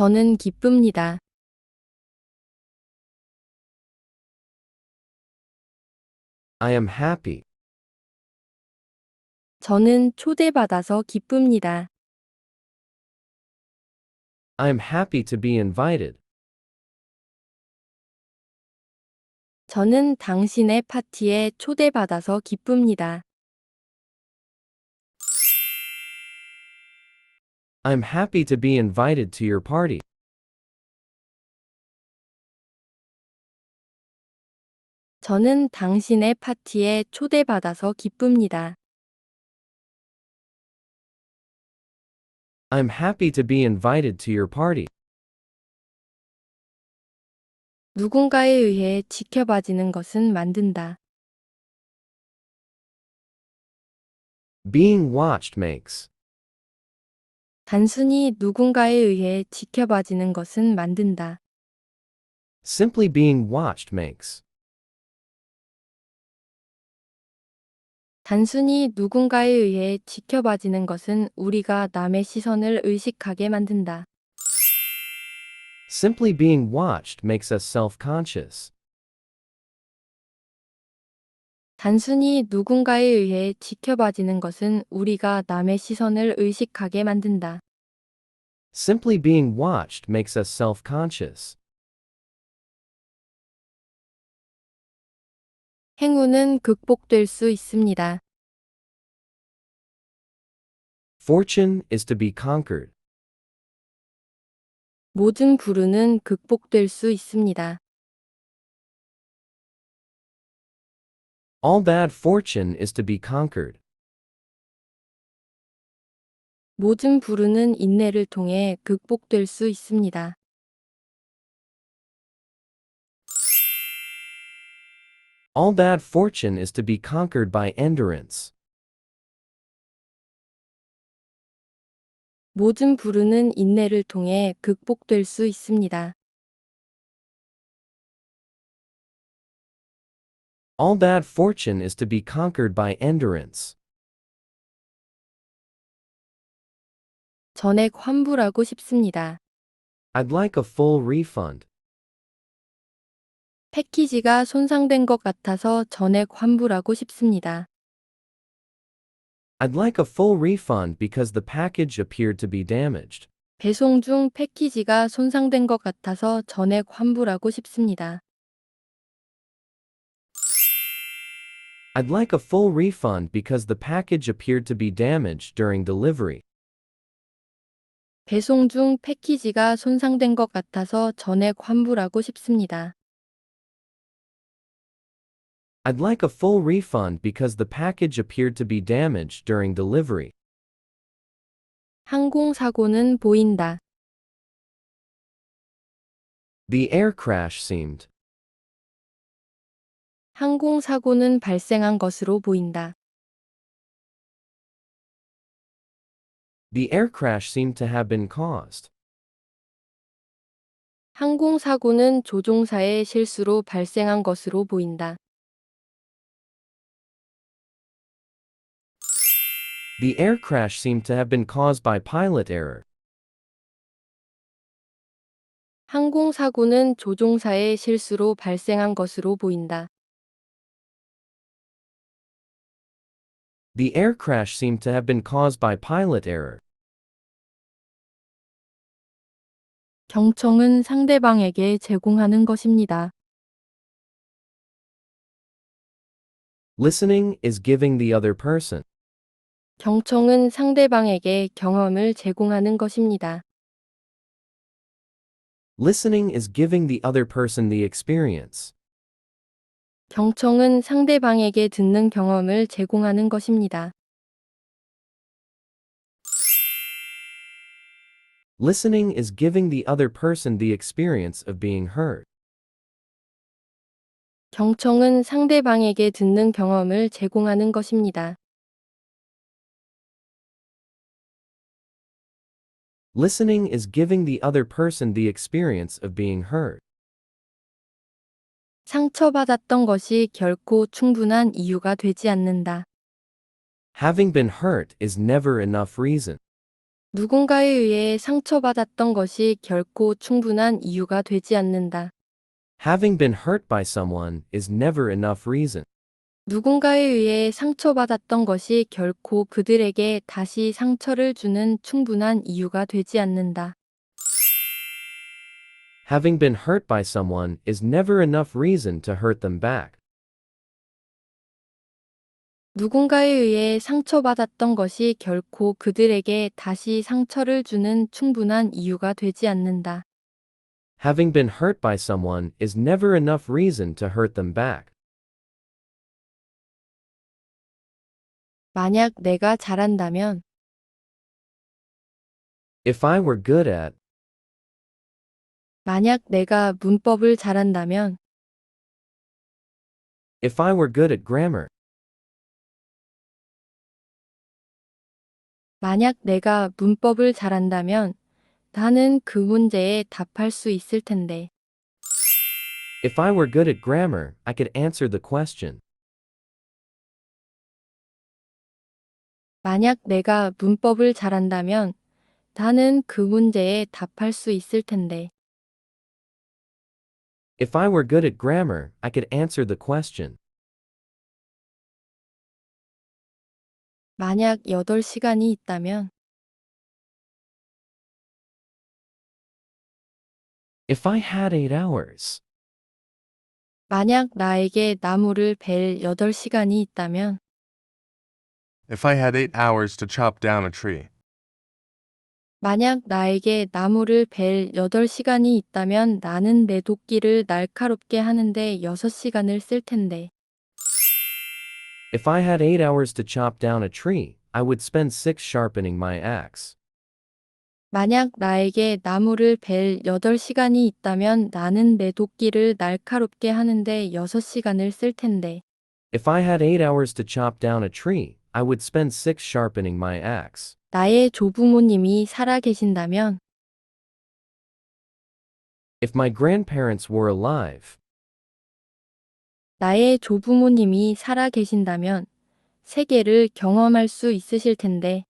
저는 기쁩니다. I am happy. 저는 초대받아서 기쁩니다. I am happy to be invited. 저는 당신의 파티에 초대받아서 기쁩니다. I'm happy to be invited to your party. 저는 당신의 파티에 초대받아서 기쁩니다. I'm happy to be invited to your party. 누군가에 의해 지켜봐지는 것은 만든다. Being watched makes. 단순히 누군가에 의해 지켜봐지는 것은 만든다. Simply being watched makes. 단순히 누군가에 의해 지켜봐지는 것은 우리가 남의 시선을 의식하게 만든다. Simply being watched makes us self 단순히 누군가에 의해 지켜봐지는 것은 우리가 남의 시선을 의식하게 만든다. Simply being watched makes us self conscious. 행운은 극복될 수 있습니다. Fortune is to be conquered. 모든 불운은 극복될 수 있습니다. All bad fortune is to be conquered. 모든 불운은 인내를 통해 극복될 수 있습니다. All bad fortune is to be conquered by endurance. 모든 불운은 인내를 통해 극복될 수 있습니다. All bad fortune is to be conquered by endurance. 전액 환불하고 싶습니다. I'd like a full refund. 패키지가 손상된 것 같아서 전액 환불하고 싶습니다. I'd like a full refund because the package appeared to be damaged. 배송 중 패키지가 손상된 것 같아서 전액 환불하고 싶습니다. I'd like a full refund because the package appeared to be damaged during delivery. 배송 중 패키지가 손상된 것 같아서 전액 환불하고 싶습니다. I'd like a full refund because the package appeared to be damaged during delivery. 항공사고는 보인다. The air crash seemed. 항공사고는 발생한 것으로 보인다. The air crash seemed to have been caused. 항공사고는 조종사의 실수로 발생한 것으로 보인다. The air crash seemed to have been caused by pilot error. 항공사고는 조종사의 실수로 발생한 것으로 보인다. The air crash seemed to have been caused by pilot error. 경청은 상대방에게 제공하는 것입니다. Listening is giving the other person. 경청은 상대방에게 경험을 제공하는 것입니다. Listening is giving the other person the experience. 경청은 상대방에게 듣는 경험을 제공하는 것입니다. Listening is giving the other person the experience of being heard. 경청은 상대방에게 듣는 경험을 제공하는 것입니다. Listening is giving the other person the experience of being heard. 상처받았던 것이 결코 충분한 이유가 되지 않는다. Having been hurt is never enough reason. 누군가에 의해 상처받았던 것이 결코 충분한 이유가 되지 않는다. Having been hurt by someone is never enough reason. 누군가에 의해 상처받았던 것이 결코 그들에게 다시 상처를 주는 충분한 이유가 되지 않는다. Having been hurt by someone is never enough reason to hurt them back. 누군가에 의해 상처받았던 것이 결코 그들에게 다시 상처를 주는 충분한 이유가 되지 않는다. Having been hurt by someone is never enough reason to hurt them back. 만약 내가 잘한다면, If I were good at, 만약 내가 문법을 잘한다면, if I were good at grammar, 만약 내가 문법을 잘한다면, 나는 그 문제에 답할 수 있을 텐데. if I were good at grammar, I could answer the question. 만약 내가 문법을 잘한다면, 나는 그 문제에 답할 수 있을 텐데. If I were good at grammar, I could answer the question. 만약 8시간이 있다면, If I had eight hours, 만약 나에게 나무를 벨 8시간이 있다면, If I had eight hours to chop down a tree. 만약 나에게 나무를 벨 8시간이 있다면 나는 내 도끼를 날카롭게 하는데 6시간을 쓸 텐데. if I had eight hours to chop down a tree, I would spend six sharpening my axe. 만약 나에게 나무를 벨 8시간이 있다면 나는 내 도끼를 날카롭게 하는데 6시간을 쓸 텐데. If I had eight hours to chop down a tree, I would spend six sharpening my axe. 나의 조부모님이 살아 계신다면, If my grandparents were alive, 나의 조부모님이 살아 계신다면 세계를 경험할 수 있으실 텐데.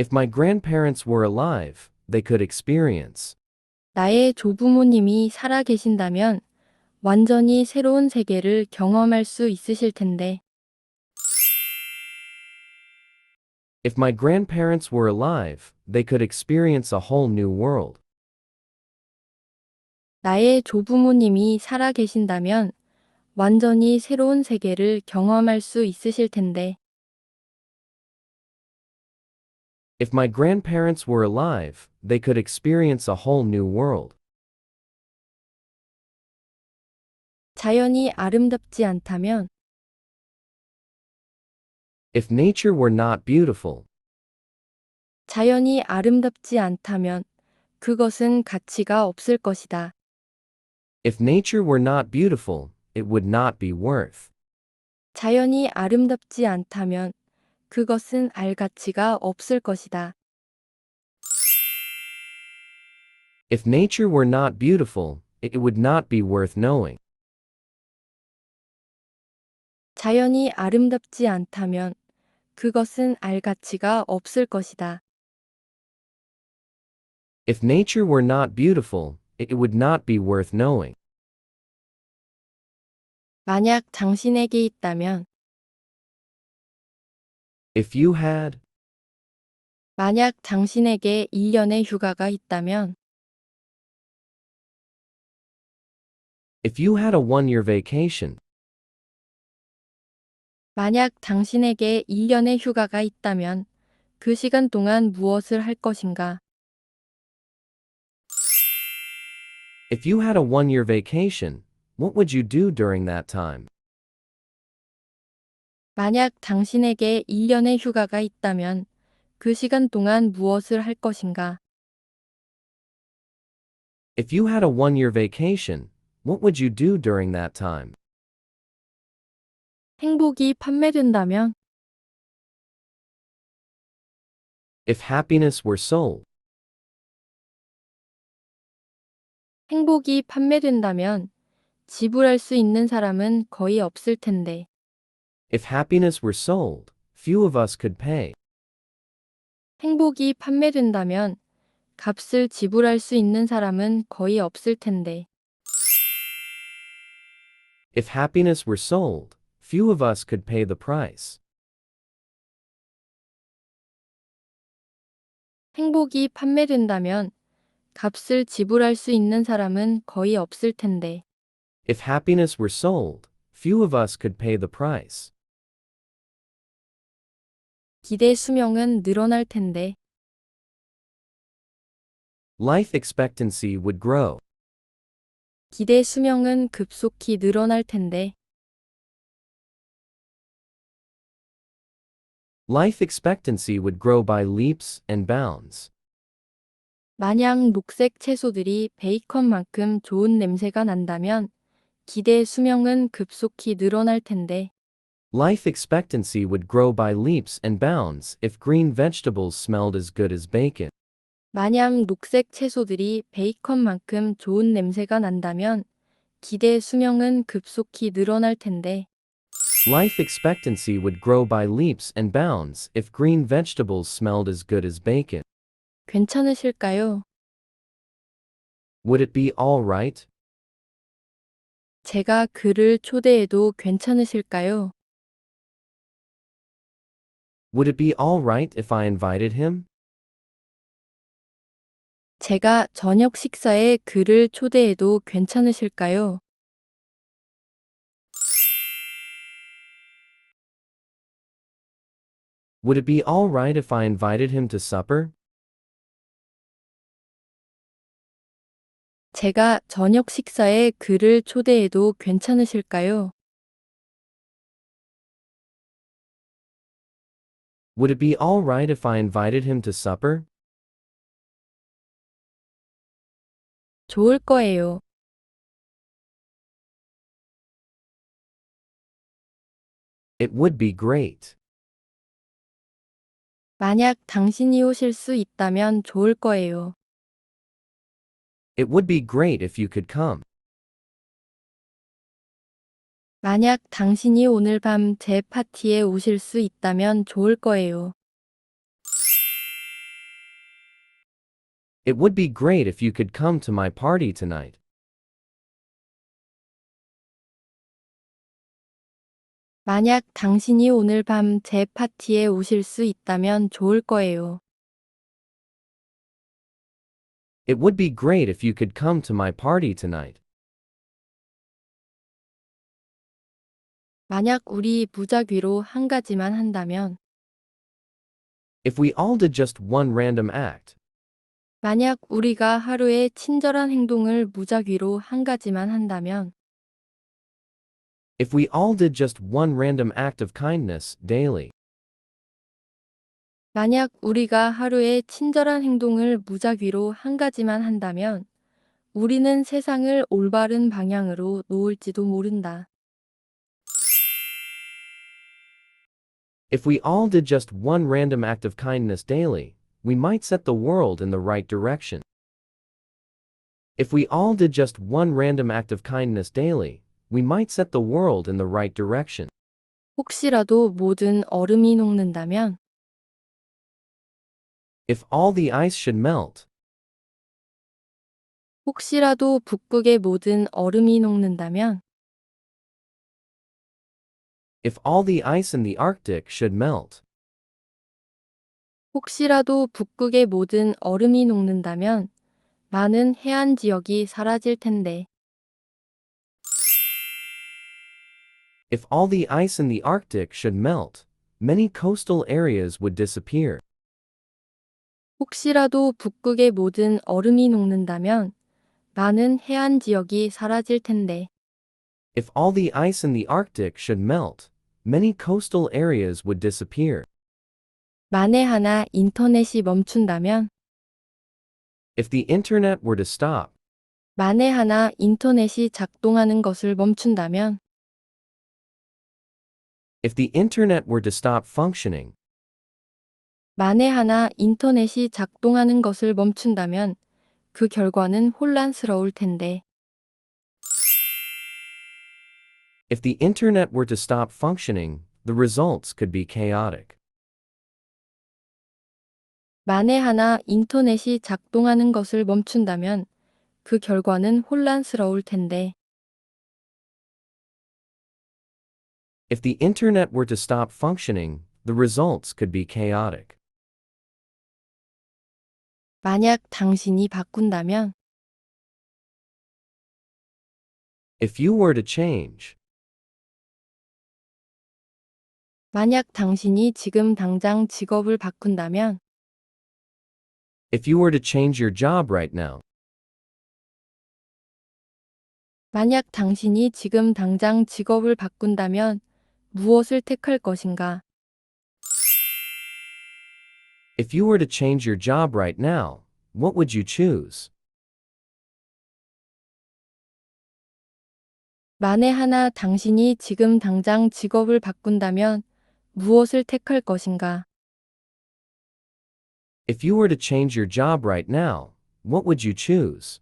if my grandparents were alive, they could experience. 나의 조부모님이 살아 계신다면 완전히 새로운 세계를 경험할 수 있으실 텐데. If my grandparents were alive, they could experience a whole new world. 나의 조부모님이 살아 계신다면 완전히 새로운 세계를 경험할 수 있으실 텐데. If my grandparents were alive, they could experience a whole new world. 자연이 아름답지 않다면 If nature were not beautiful, 자연이 아름답지 않다면 그것은 가치가 없을 것이다. if nature were not beautiful, it would not be worth. 자연이 아름답지 않다면 그것은 알 가치가 없을 것이다. If nature were not beautiful, it would not be worth knowing. 자연이 아름답지 않다면 그것은 알 가치가 없을 것이다. If nature were not beautiful, it would not be worth knowing. 만약 당신에게 있다면, If you had, 만약 당신에게 1년의 휴가가 있다면, if you had a one year vacation, 만약 당신에게 1년의 휴가가 있다면 그 시간 동안 무엇을 할 것인가? if you had a one year vacation, what would you do during that time? 만약 당신에게 1년의 휴가가 있다면 그 시간 동안 무엇을 할 것인가? If you had a one year vacation, what would you do during that time? 행복이 판매된다면, If happiness were sold, 행복이 판매된다면 지불할 수 있는 사람은 거의 없을 텐데. if happiness were sold, few of us could pay. 행복이 판매된다면 값을 지불할 수 있는 사람은 거의 없을 텐데. If happiness were sold, few of us could pay the price. 행복이 판매된다면 값을 지불할 수 있는 사람은 거의 없을 텐데. If happiness were sold, few of us could pay the price. 기대 수명은 늘어날 텐데. Life expectancy would grow. 기대 수명은 급속히 늘어날 텐데. Life expectancy would grow by leaps and bounds. 만약 녹색 채소들이 베이컨만큼 좋은 냄새가 난다면 기대 수명은 급속히 늘어날 텐데. Life expectancy would grow by leaps and bounds if green vegetables smelled as good as bacon. 만약 녹색 채소들이 베이컨만큼 좋은 냄새가 난다면 기대 수명은 급속히 늘어날 텐데. Life expectancy would grow by leaps and bounds if green vegetables smelled as good as bacon. 괜찮으실까요? Would it be alright? 제가 그를 초대해도 괜찮으실까요? Would it be alright if I invited him? 제가 저녁 식사에 그를 초대해도 괜찮으실까요? Would it be alright if I invited him to supper? 제가 저녁 식사에 그를 초대해도 괜찮으실까요? Would it be alright if I invited him to supper? 좋을 거예요. It would be great. 만약 당신이 오실 수 있다면 좋을 거예요. It would be great if you could come. 만약 당신이 오늘 밤 제 파티에 오실 수 있다면 좋을 거예요. It would be great if you could come to my party tonight. 만약 당신이 오늘 밤 제 파티에 오실 수 있다면 좋을 거예요. It would be great if you could come to my party tonight. 만약 우리 무작위로 한 가지만 한다면, If we all did just one random act, 만약 우리가 하루에 친절한 행동을 무작위로 한 가지만 한다면, if we all did just one random act of kindness daily, 만약 우리가 하루에 친절한 행동을 무작위로 한 가지만 한다면, 우리는 세상을 올바른 방향으로 놓을지도 모른다. if we all did just one random act of kindness daily, we might set the world in the right direction. If we all did just one random act of kindness daily, we might set the world in the right direction. 혹시라도 모든 얼음이 녹는다면, If all the ice should melt, 혹시라도 북극의 모든 얼음이 녹는다면, if all the ice in the Arctic should melt, 혹시라도 북극의 모든 얼음이 녹는다면, 많은 해안 지역이 사라질 텐데, if all the ice in the Arctic should melt, many coastal areas would disappear. 혹시라도 북극의 모든 얼음이 녹는다면, 많은 해안 지역이 사라질 텐데, If all the ice in the Arctic should melt, many coastal areas would disappear. 만에 하나 인터넷이 멈춘다면, If the internet were to stop, 만에 하나 인터넷이 작동하는 것을 멈춘다면, if the internet were to stop functioning, 만에 하나 인터넷이 작동하는 것을 멈춘다면, 그 결과는 혼란스러울 텐데, if the internet were to stop functioning, the results could be chaotic. 만에 하나 인터넷이 작동하는 것을 멈춘다면 그 결과는 혼란스러울 텐데. If the internet were to stop functioning, the results could be chaotic. 만약 당신이 바꾼다면 If you were to change, 만약 당신이 지금 당장 직업을 바꾼다면 if you were to change your job right now, 만약 당신이 지금 당장 직업을 바꾼다면 무엇을 택할 것인가? if you were to change your job right now, what would you choose? 만에 하나 당신이 지금 당장 직업을 바꾼다면 무엇을 택할 것인가? If you were to change your job right now, what would you choose?